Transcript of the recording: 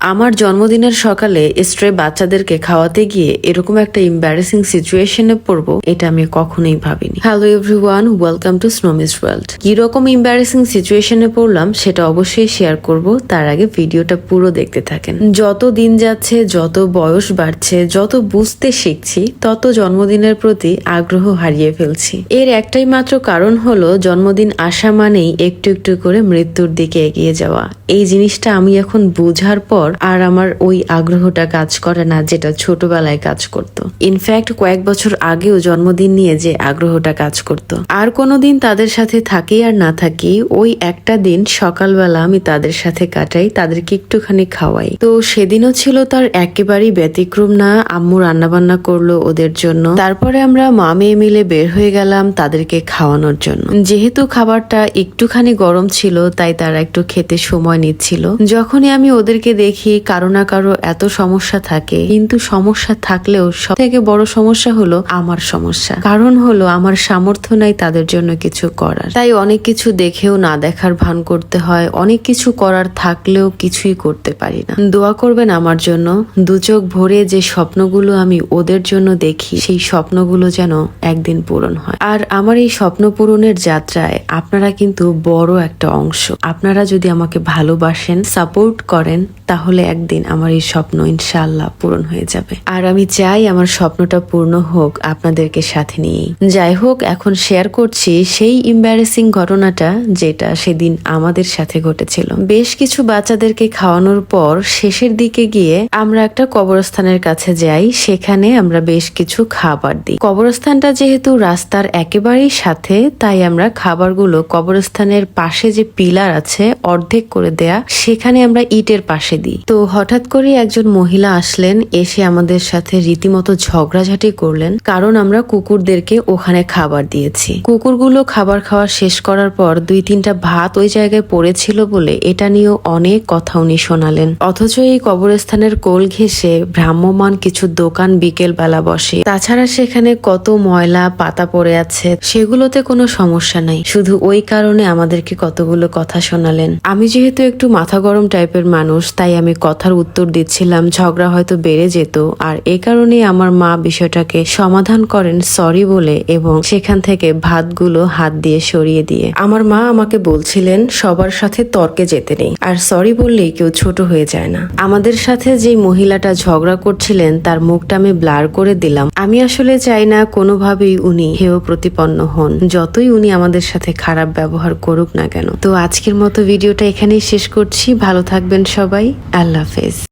আমার জন্মদিনের সকালে স্ট্রে বাচ্চাদেরকে খাওয়াতে গিয়ে এরকম একটা ইম্বারেসিং সিচুয়েশনে পড়ব, এটা আমি কখনোই ভাবিনি। হ্যালো এভরিওয়ান ওয়েলকাম টু স্নোমিস ওয়ার্ল্ড কীরকম ইম্বারেসিং সিচুয়েশনে পড়লাম, সেটা অবশ্যই শেয়ার করব, তার আগে ভিডিওটা পুরো দেখতে থাকেন। যত দিন যাচ্ছে, যত বয়স বাড়ছে, যত বুঝতে শিখছি, তত জন্মদিনের প্রতি আগ্রহ হারিয়ে ফেলছি। এর একটাই মাত্র কারণ হলো, জন্মদিন আসা মানেই একটু একটু করে মৃত্যুর দিকে এগিয়ে যাওয়া। এই জিনিসটা আমি এখন বুঝার পর আর আমার ওই আগ্রহটা কাজ করে না যেটা ছোটবেলায় কাজ করত। ইনফ্যাক্ট কয়েক বছর আগেও জন্মদিন নিয়ে যে আগ্রহটা কাজ করত। আর কোনোদিন তাদের সাথে থাকি আর না থাকি, ওই একটা দিন সকালবেলা আমি তাদের সাথে কাটাই, তাদেরকে একটুখানি খাওয়াই। তো সেদিনও ছিল তার একেবারেই ব্যতিক্রম না, আম্মু রান্নাবান্না করল ওদের জন্য। তারপরে আমরা মা মেয়ে মিলে বের হয়ে গেলাম তাদেরকে খাওয়ানোর জন্য। যেহেতু খাবারটা একটুখানি গরম ছিল, তাই তারা একটু খেতে সময় নিচ্ছিল। যখনই আমি ওদেরকে দেখি কারও না কারও এত সমস্যা থাকে। কিন্তু সমস্যা থাকলেও সব থেকে বড় সমস্যা হলো আমার সমস্যা। কারণ হলো আমার সামর্থ্য নাই তাদের জন্য কিছু করার। তাই অনেক কিছু দেখেও না দেখার ভান করতে হয়। অনেক কিছু করার থাকলেও কিছুই করতে পারি না। দোয়া করবেন আমার জন্য। দু চোখ ভরে যে স্বপ্নগুলো আমি ওদের জন্য দেখি, সেই স্বপ্নগুলো যেন একদিন পূরণ হয়। আর আমার এই স্বপ্ন পূরণের যাত্রায় আপনারা কিন্তু বড় একটা অংশ। আপনারা যদি আমাকে ভালোবাসেন, সাপোর্ট করেন তাহলে একদিন আমার এই স্বপ্ন ইনশাআল্লাহ পূরণ হয়ে যাবে। আর আমি চাই আমার স্বপ্নটা পূর্ণ হোক আপনাদেরকে সাথে নিয়েই। যাই হোক, এখন শেয়ার করছি সেই ইম্বারেসিং ঘটনাটা যেটা সেদিন আমাদের সাথে ঘটেছিল। বেশ কিছু বাচ্চাদেরকে খাওয়ানোর পর শেষের দিকে গিয়ে আমরা একটা কবরস্থানের কাছে যাই, সেখানে আমরা বেশ কিছু খাবার দিই। কবরস্থানটা যেহেতু রাস্তার একেবারেই সাথে, তাই আমরা খাবারগুলো কবরস্থানের পাশে যে পিলার আছে, অর্ধেক করে দেয়া, সেখানে আমরা ইটের পাশে দিই। তো হঠাৎ করে একজন মহিলা আসলেন, এসে আমাদের সাথে রীতিমতো ঝগড়াঝাটি করলেন, কারণ আমরা কুকুরদেরকে ওখানে খাবার দিয়েছি। কুকুরগুলো খাবার খাওয়া শেষ করার পর দুই তিনটা ভাত ওই জায়গায় পড়েছিল বলে এটা নিয়েও অনেক কথা উনি শোনালেন। অথচ এই কবরস্থানের কোল ঘেঁষে ভ্রাম্যমান কিছু দোকান বিকেল বেলা বসে। তাছাড়া সেখানে কত ময়লা, পাতা পড়ে আছে, সেগুলোতে কোনো সমস্যা নাই। শুধু ওই কারণে আমাদেরকে কতগুলো কথা শোনালেন। আমি যেহেতু একটু মাথা গরম টাইপের মানুষ তাই আমি কথার উত্তর দিচ্ছিলাম, ঝগড়া হয়তো বেড়ে যেত। আর এ কারণে আমার মা বিষয়টাকে সমাধান করেন সরি বলে এবং সেখান থেকে ভাতগুলো হাত দিয়ে সরিয়ে দিয়ে। আমার মা আমাকে বলছিলেন, সবার সাথে তর্কে যেতে নেই। আর সরি বললেই কেউ ছোট হয়ে যায় না। আমাদের সাথে যে মহিলাটা ঝগড়া করছিলেন, তার মুখটা আমি ব্লার করে দিলাম। আমি আসলে চাই না কোনোভাবেই উনি হেয় প্রতিপন্ন হন। যতই উনি আমাদের সাথে খারাপ ব্যবহার করুক না কেন। তো আজকের মতো ভিডিওটা এখানেই শেষ করছি। ভালো থাকবেন সবাই। আল্লাহ হাফেজ